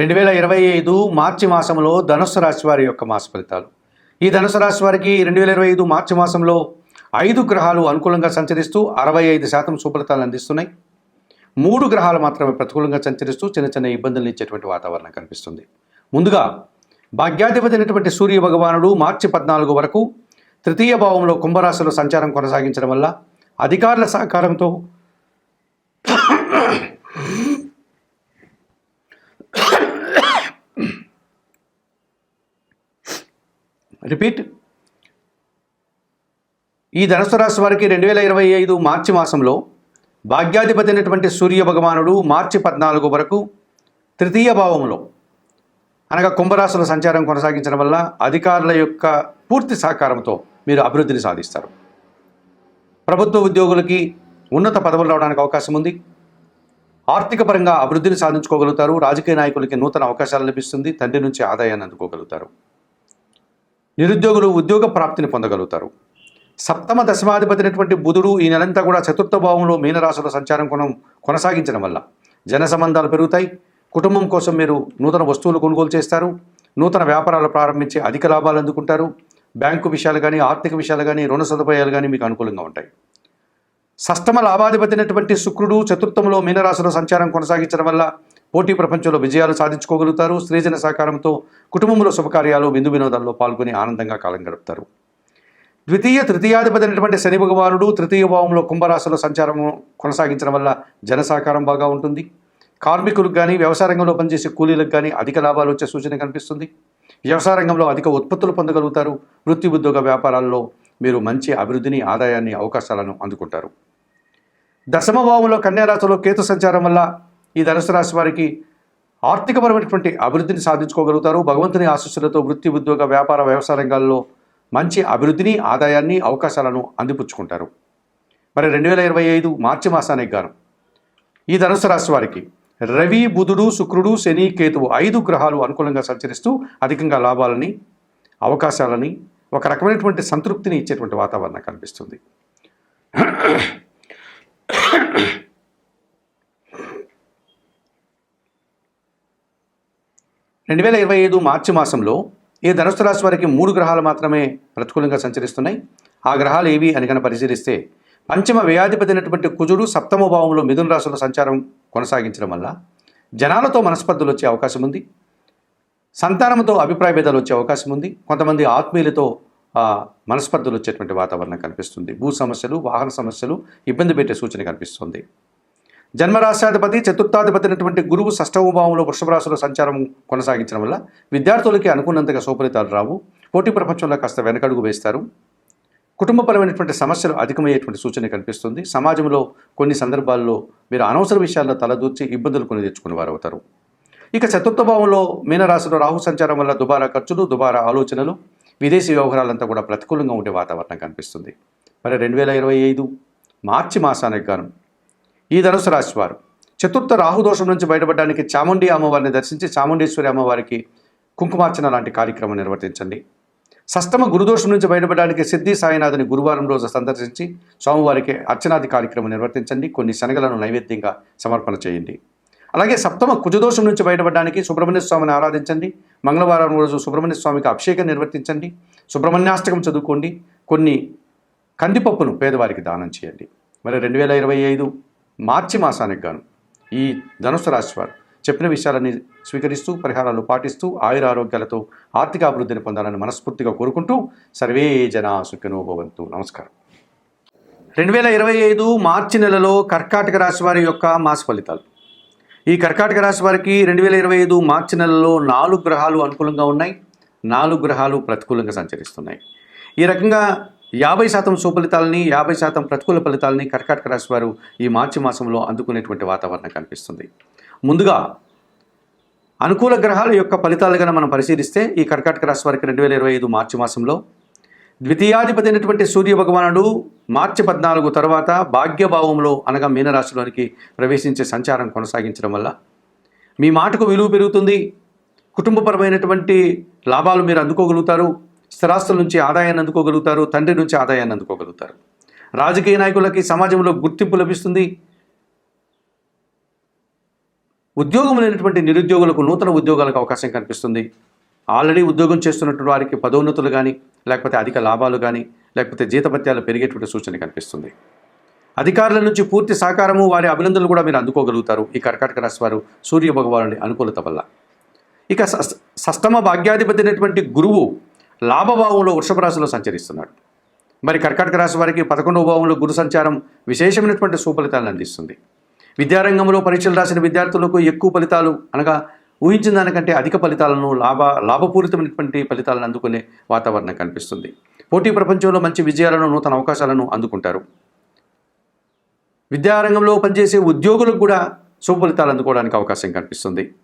రెండు వేల ఇరవై ఐదు మార్చి మాసంలో ధనుస్సు రాశి వారి యొక్క మాస ఫలితాలు. ఈ ధనుసు రాశి వారికి రెండు వేల ఇరవై ఐదు మార్చి మాసంలో ఐదు గ్రహాలు అనుకూలంగా సంచరిస్తూ అరవై ఐదు శాతం సుఫలితాలు అందిస్తున్నాయి. మూడు గ్రహాలు మాత్రమే ప్రతికూలంగా సంచరిస్తూ చిన్న చిన్న ఇబ్బందులు ఇచ్చేటువంటి వాతావరణం కనిపిస్తుంది. ముందుగా భాగ్యాధిపతి అయినటువంటి సూర్య భగవానుడు మార్చి పద్నాలుగు వరకు తృతీయ భావంలో కుంభరాశిలో సంచారం కొనసాగించడం వల్ల అధికారుల సహకారంతో రిపీట్ ఈ ధనుసు రాశి వారికి రెండు వేల ఇరవై ఐదు మార్చి మాసంలో భాగ్యాధిపతి అయినటువంటి సూర్య భగవానుడు మార్చి పద్నాలుగు వరకు తృతీయ భావంలో అనగా కుంభరాశుల సంచారం కొనసాగించడం వల్ల అధికారుల యొక్క పూర్తి సహకారంతో మీరు అభివృద్ధిని సాధిస్తారు. ప్రభుత్వ ఉద్యోగులకి ఉన్నత పదవులు రావడానికి అవకాశం ఉంది. ఆర్థిక పరంగా అభివృద్ధిని సాధించుకోగలుగుతారు. రాజకీయ నాయకులకి నూతన అవకాశాలు లభిస్తుంది. తండ్రి నుంచి ఆదాయాన్ని అందుకోగలుగుతారు. నిరుద్యోగులు ఉద్యోగ ప్రాప్తిని పొందగలుగుతారు. సప్తమ దశమాధిపతినటువంటి బుధుడు ఈ నెలంతా కూడా చతుర్థ భావంలో మీనరాశుల సంచారం కొనం కొనసాగించడం వల్ల జన సంబంధాలు పెరుగుతాయి. కుటుంబం కోసం మీరు నూతన వస్తువులు కొనుగోలు చేస్తారు. నూతన వ్యాపారాలు ప్రారంభించి అధిక లాభాలు అందుకుంటారు. బ్యాంకు విషయాలు కానీ ఆర్థిక విషయాలు కానీ రుణ సదుపాయాలు కానీ మీకు అనుకూలంగా ఉంటాయి. సష్టమ లాభాధిపతినటువంటి శుక్రుడు చతుర్థంలో మీనరాశుల సంచారం కొనసాగించడం వల్ల పోటీ ప్రపంచంలో విజయాలు సాధించుకోగలుగుతారు. స్త్రీజన సహకారంతో కుటుంబంలో శుభకార్యాలు విందు వినోదాల్లో పాల్గొని ఆనందంగా కాలం గడుపుతారు. ద్వితీయ తృతీయాధిపతి అయినటువంటి శని భగవానుడు తృతీయ భావంలో కుంభరాశిలో సంచారం కొనసాగించడం వల్ల జన సహకారం బాగా ఉంటుంది. కార్మికులకు కానీ వ్యవసాయ రంగంలో పనిచేసే కూలీలకు కానీ అధిక లాభాలు వచ్చే సూచన కనిపిస్తుంది. వ్యవసాయ రంగంలో అధిక ఉత్పత్తులు పొందగలుగుతారు. వృత్తి ఉద్యోగ వ్యాపారాల్లో మీరు మంచి అభివృద్ధిని ఆదాయాన్ని అవకాశాలను అందుకుంటారు. దశమ భావంలో కన్యారాశిలో కేతు సంచారం వల్ల ఈ ధనుసు రాశి వారికి ఆర్థికపరమైనటువంటి అభివృద్ధిని సాధించుకోగలుగుతారు. భగవంతుని ఆశస్సులతో వృత్తి ఉద్యోగ వ్యాపార వ్యవసాయ రంగాల్లో మంచి అభివృద్ధిని ఆదాయాన్ని అవకాశాలను అందిపుచ్చుకుంటారు. మరి రెండు వేల ఇరవై ఐదు మార్చి మాసానికి గాను ఈ ధనుసు రాశి వారికి రవి బుధుడు శుక్రుడు శని కేతువు ఐదు గ్రహాలు అనుకూలంగా సంచరిస్తూ అధికంగా లాభాలని అవకాశాలని ఒక రకమైనటువంటి సంతృప్తిని ఇచ్చేటువంటి వాతావరణం కనిపిస్తుంది. రెండు వేల ఇరవై ఐదు మార్చి మాసంలో ఈ ధనుసు రాశి వారికి మూడు గ్రహాలు మాత్రమే ప్రతికూలంగా సంచరిస్తున్నాయి. ఆ గ్రహాలు ఏవి అని కనుక పరిశీలిస్తే పంచమ వ్యయాధిపతి అయినటువంటి కుజుడు సప్తమ భావంలో మిథున రాశిలో సంచారం కొనసాగించడం వల్ల జనాలతో మనస్పర్ధలు వచ్చే అవకాశం ఉంది. సంతానంతో అభిప్రాయ భేదాలు వచ్చే అవకాశం ఉంది. కొంతమంది ఆత్మీయులతో మనస్పర్ధలు వచ్చేటువంటి వాతావరణం కనిపిస్తుంది. భూ సమస్యలు వాహన సమస్యలు ఇబ్బంది పెట్టే సూచన కనిపిస్తుంది. జన్మరాశ్యాధిపతి చతుర్థాధిపతి అయినటువంటి గురువు షష్టమ భావంలో వృషభ సంచారం కొనసాగించడం వల్ల విద్యార్థులకి అనుకున్నంతగా సుఫలితాలు రావు. పోటీ ప్రపంచంలో కాస్త వెనకడుగు వేస్తారు. కుటుంబపరమైనటువంటి సమస్యలు అధికమయ్యేటువంటి సూచన కనిపిస్తుంది. సమాజంలో కొన్ని సందర్భాల్లో మీరు అనవసర విషయాల్లో తలదూర్చి ఇబ్బందులు కొని తెచ్చుకునే వారు అవుతారు ఇక చతుర్థ భావంలో మీనరాశిలో రాహు సంచారం వల్ల దుబారా ఖర్చులు దుబారా ఆలోచనలు విదేశీ వ్యవహారాలంతా కూడా ప్రతికూలంగా ఉండే వాతావరణం కనిపిస్తుంది. మరి రెండు వేల ఇరవై ఐదు మార్చి మాసానికి గాను ఈ ధనుసు రాశి వారు. చతుర్థ రాహుదోషం నుంచి బయటపడడానికి చాముండి అమ్మవారిని దర్శించి చాముండేశ్వరి అమ్మవారికి కుంకుమార్చన లాంటి కార్యక్రమం నిర్వర్తించండి. సష్టమ గురుదోషం నుంచి బయటపడడానికి సిద్ధి సాయినాథుని గురువారం రోజు సందర్శించి స్వామివారికి అర్చనాది కార్యక్రమం నిర్వర్తించండి. కొన్ని శనగలను నైవేద్యంగా సమర్పణ చేయండి. అలాగే సప్తమ కుజదోషం నుంచి బయటపడడానికి సుబ్రహ్మణ్య స్వామిని ఆరాధించండి. మంగళవారం రోజు సుబ్రహ్మణ్య స్వామికి అభిషేకం నిర్వర్తించండి. సుబ్రహ్మణ్యాష్టకం చదువుకోండి. కొన్ని కందిపప్పును పేదవారికి దానం చేయండి. మరి రెండు వేల ఇరవై ఐదు మార్చి మాసానికి గాను ఈ ధనుసు రాశి వారు చెప్పిన విషయాలని స్వీకరిస్తూ పరిహారాలు పాటిస్తూ ఆయుర ఆరోగ్యాలతో ఆర్థిక అభివృద్ధిని పొందాలని మనస్ఫూర్తిగా కోరుకుంటూ సర్వే జనా సుఖినో భవంతు. నమస్కారం. రెండు వేల ఇరవై ఐదు మార్చి నెలలో కర్కాటక రాశి వారి యొక్క మాస ఫలితాలు. ఈ కర్కాటక రాశి వారికి రెండు వేల ఇరవై ఐదు మార్చి నెలలో నాలుగు గ్రహాలు అనుకూలంగా ఉన్నాయి. నాలుగు గ్రహాలు ప్రతికూలంగా సంచరిస్తున్నాయి. ఈ రకంగా యాభై శాతం సుఫలితాలని యాభై శాతం ప్రతికూల ఫలితాలని కర్కాటక రాశి వారు ఈ మార్చి మాసంలో అందుకునేటువంటి వాతావరణం కనిపిస్తుంది. ముందుగా అనుకూల గ్రహాల యొక్క ఫలితాలు మనం పరిశీలిస్తే ఈ కర్కాటక రాశి వారికి రెండు వేల ఇరవై ఐదు మార్చి మాసంలో ద్వితీయాధిపతి అయినటువంటి సూర్య భగవానుడు మార్చి పద్నాలుగు తర్వాత భాగ్యభావంలో అనగా మీనరాశిలోనికి ప్రవేశించే సంచారం కొనసాగించడం వల్ల మీ మాటకు విలువ పెరుగుతుంది. కుటుంబపరమైనటువంటి లాభాలు మీరు అందుకోగలుగుతారు. స్థిరాస్తుల నుంచి ఆదాయాన్ని అందుకోగలుగుతారు తండ్రి నుంచి ఆదాయాన్ని అందుకోగలుగుతారు. రాజకీయ నాయకులకి సమాజంలో గుర్తింపు లభిస్తుంది. ఉద్యోగం లేనటువంటి నిరుద్యోగులకు నూతన ఉద్యోగాలకు అవకాశం కనిపిస్తుంది. ఆల్రెడీ ఉద్యోగం చేస్తున్నటువంటి వారికి పదోన్నతులు కానీ లేకపోతే అధిక లాభాలు కానీ లేకపోతే జీతభత్యాలు పెరిగేటువంటి సూచన కనిపిస్తుంది. అధికారుల నుంచి పూర్తి సహకారము వారి అభినందనలు కూడా మీరు అందుకోగలుగుతారు ఈ కర్కాటక రాశి వారు సూర్య భగవానుడి అనుకూలత వల్ల. ఇక సష్టమ భాగ్యాధిపతి అయినటువంటి గురువు లాభభావంలో వృషభ రాశిలో సంచరిస్తున్నాడు. మరి కర్కాటక రాశి వారికి పదకొండవ భావంలో గురు సంచారం విశేషమైనటువంటి సుఫలితాలను అందిస్తుంది. విద్యారంగంలో పరీక్షలు రాసిన విద్యార్థులకు ఎక్కువ ఫలితాలు అనగా ఊహించిన దానికంటే అధిక ఫలితాలను లాభ లాభపూరితమైనటువంటి ఫలితాలను అందుకునే వాతావరణం కనిపిస్తుంది. పోటీ ప్రపంచంలో మంచి విజయాలను నూతన అవకాశాలను అందుకుంటారు. విద్యారంగంలో పనిచేసే ఉద్యోగులకు కూడా శుభ ఫలితాలు అందుకోవడానికి అవకాశం కనిపిస్తుంది.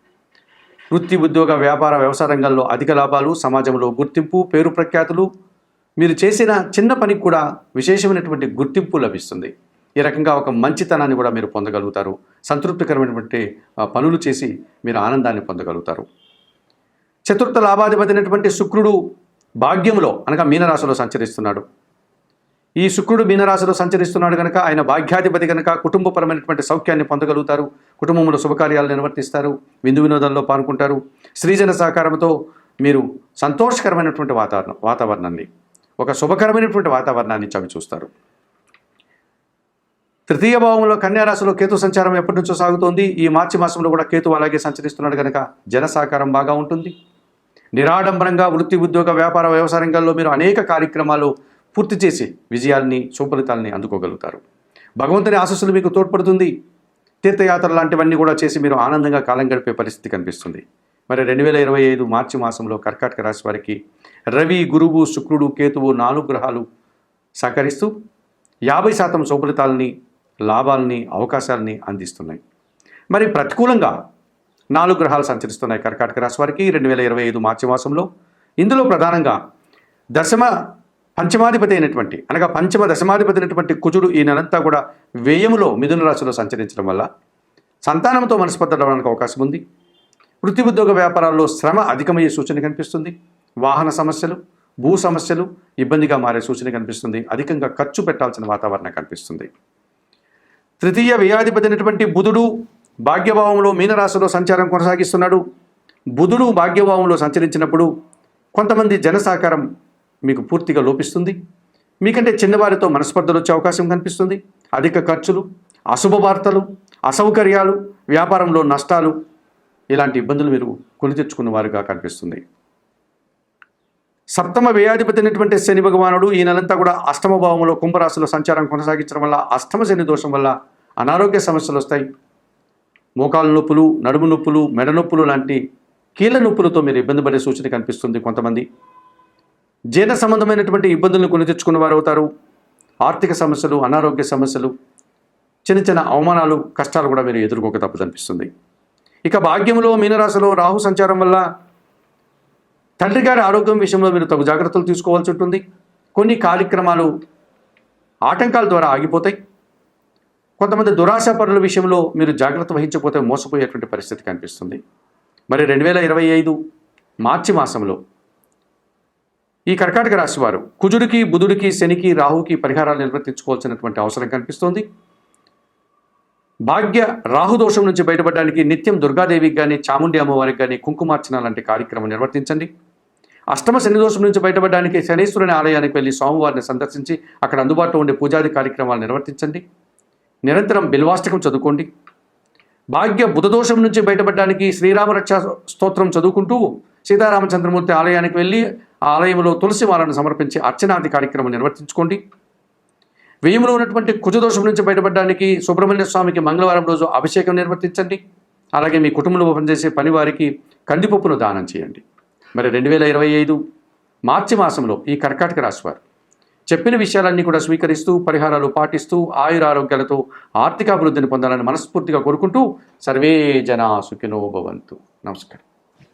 వృత్తి ఉద్యోగ వ్యాపార వ్యవసాయ రంగంలో అధిక లాభాలు సమాజంలో గుర్తింపు పేరు ప్రఖ్యాతులు. మీరు చేసిన చిన్న పనికి కూడా విశేషమైనటువంటి గుర్తింపు లభిస్తుంది. ఈ రకంగా ఒక మంచితనాన్ని కూడా మీరు పొందగలుగుతారు. సంతృప్తికరమైనటువంటి పనులు చేసి మీరు ఆనందాన్ని పొందగలుగుతారు. చతుర్థ లాభాధిపతి అయినటువంటి శుక్రుడు భాగ్యంలో అనగా మీనరాశిలో సంచరిస్తున్నాడు. ఈ శుక్రుడు మీనరాశిలో సంచరిస్తున్నాడు కనుక ఆయన భాగ్యాధిపతి కనుక కుటుంబపరమైనటువంటి సౌఖ్యాన్ని పొందగలుగుతారు కుటుంబంలో శుభకార్యాలు నిర్వర్తిస్తారు విందు వినోదంలో పాల్గొంటారు. స్త్రీజన సహకారంతో మీరు సంతోషకరమైనటువంటి వాతావరణం వాతావరణాన్ని ఒక శుభకరమైనటువంటి వాతావరణాన్ని చవి చూస్తారు. తృతీయ భావంలో కన్యారాశిలో కేతు సంచారం ఎప్పటి నుంచో సాగుతోంది. ఈ మార్చి మాసంలో కూడా కేతు అలాగే సంచరిస్తున్నాడు కనుక జన సహకారం బాగా ఉంటుంది. నిరాడంబరంగా వృత్తి ఉద్యోగ వ్యాపార వ్యవసాయ రంగాల్లో మీరు అనేక కార్యక్రమాలు పూర్తి చేసి విజయాల్ని సుఫలితాలని అందుకోగలుగుతారు. భగవంతుని ఆశస్సులు మీకు తోడ్పడుతుంది. తీర్థయాత్ర లాంటివన్నీ కూడా చేసి మీరు ఆనందంగా కాలం గడిపే పరిస్థితి కనిపిస్తుంది. మరి రెండు వేల ఇరవై ఐదు మార్చి మాసంలో కర్కాటక రాశి వారికి రవి గురువు శుక్రుడు కేతువు నాలుగు గ్రహాలు సహకరిస్తూ యాభై శాతం సుఫలితాలని లాభాలని అవకాశాలని అందిస్తున్నాయి. మరి ప్రతికూలంగా నాలుగు గ్రహాలు సంచరిస్తున్నాయి కర్కాటక రాశి వారికి. రెండు వేల ఇరవై ఐదు మార్చి మాసంలో ఇందులో ప్రధానంగా దశమ పంచమాధిపతి అయినటువంటి అనగా పంచమ దశమాధిపతి అయినటువంటి కుజుడు ఈ నెలంతా కూడా వ్యయములో మిథున రాశిలో సంచరించడం వల్ల సంతానంతో మనస్పర్ధడానికి అవకాశం ఉంది. వృత్తి ఉద్యోగ వ్యాపారాల్లో శ్రమ అధికమయ్యే సూచన కనిపిస్తుంది. వాహన సమస్యలు భూ సమస్యలు ఇబ్బందిగా మారే సూచన కనిపిస్తుంది. అధికంగా ఖర్చు పెట్టాల్సిన వాతావరణం కనిపిస్తుంది. తృతీయ వ్యయాధిపతి అయినటువంటి బుధుడు భాగ్యభావంలో మీనరాశిలో సంచారం కొనసాగిస్తున్నాడు. బుధుడు భాగ్యభావంలో సంచరించినప్పుడు కొంతమంది జన సహకారం మీకు పూర్తిగా లోపిస్తుంది. మీకంటే చిన్నవారితో మనస్పర్ధలు వచ్చే అవకాశం కనిపిస్తుంది. అధిక ఖర్చులు అశుభ వార్తలు అసౌకర్యాలు వ్యాపారంలో నష్టాలు ఇలాంటి ఇబ్బందులు మీరు కొని తెచ్చుకున్న వారుగా కనిపిస్తుంది. సప్తమ వ్యయాధిపతి అయినటువంటి శని భగవానుడు ఈ నెలంతా కూడా అష్టమ భావంలో కుంభరాశిలో సంచారం కొనసాగించడం వల్ల అష్టమ శని దోషం వల్ల అనారోగ్య సమస్యలు వస్తాయి. మోకాలు నొప్పులు నడుము నొప్పులు మెడ నొప్పులు లాంటి కీళ్ళ నొప్పులతో మీరు ఇబ్బంది పడే సూచన కనిపిస్తుంది కొంతమంది. జీర్ణ సంబంధమైనటువంటి ఇబ్బందులను కొని తెచ్చుకున్న వారు అవుతారు ఆర్థిక సమస్యలు అనారోగ్య సమస్యలు చిన్న చిన్న అవమానాలు కష్టాలు కూడా మీరు ఎదుర్కోక తప్పదనిపిస్తుంది ఇక భాగ్యంలో మీనరాశిలో రాహు సంచారం వల్ల తండ్రి గారి ఆరోగ్యం విషయంలో మీరు తగు జాగ్రత్తలు తీసుకోవాల్సి ఉంటుంది. కొన్ని కార్యక్రమాలు ఆటంకాల ద్వారా ఆగిపోతాయి. కొంతమంది దురాశ పనుల విషయంలో మీరు జాగ్రత్త వహించకపోతే మోసపోయేటువంటి పరిస్థితి కనిపిస్తుంది. మరి రెండు వేల ఇరవై ఐదు మార్చి మాసంలో ఈ కర్కాటక రాశి వారు కుజుడికి బుధుడికి శనికి రాహుకి పరిహారాలు నిర్వర్తించుకోవాల్సినటువంటి అవసరం కనిపిస్తోంది. భాగ్య రాహుదోషం నుంచి బయటపడడానికి నిత్యం దుర్గాదేవికి కానీ చాముండి అమ్మవారికి కానీ కుంకుమార్చన లాంటి కార్యక్రమం నిర్వర్తించండి. అష్టమ శని దోషం నుంచి బయటపడడానికి శనీశ్వరుని ఆలయానికి వెళ్ళి స్వామివారిని సందర్శించి అక్కడ అందుబాటులో ఉండే పూజాది కార్యక్రమాలు నిర్వర్తించండి. నిరంతరం బిల్వాష్టకం చదువుకోండి. భాగ్య బుధదోషం నుంచి బయటపడడానికి శ్రీరామ రక్షా స్తోత్రం చదువుకుంటూ సీతారామచంద్రమూర్తి ఆలయానికి వెళ్ళి ఆలయంలో తులసి మాలను సమర్పించి అర్చనాది కార్యక్రమం నిర్వర్తించుకోండి. వ్యయంలో ఉన్నటువంటి కుజదోషం నుంచి బయటపడడానికి సుబ్రహ్మణ్య స్వామికి మంగళవారం రోజు అభిషేకం నిర్వర్తించండి. అలాగే మీ కుటుంబంలో పనిచేసే పనివారికి కందిపప్పును దానం చేయండి. మరి రెండు వేల ఇరవై ఐదు మార్చి మాసంలో ఈ కర్కాటక రాశివారు చెప్పిన విషయాలన్నీ కూడా స్వీకరిస్తూ పరిహారాలు పాటిస్తూ ఆయురారోగ్యాలతో ఆర్థికాభివృద్ధిని పొందాలని మనస్ఫూర్తిగా కోరుకుంటూ సర్వే జనా సుఖినో భవంతు. నమస్కారం.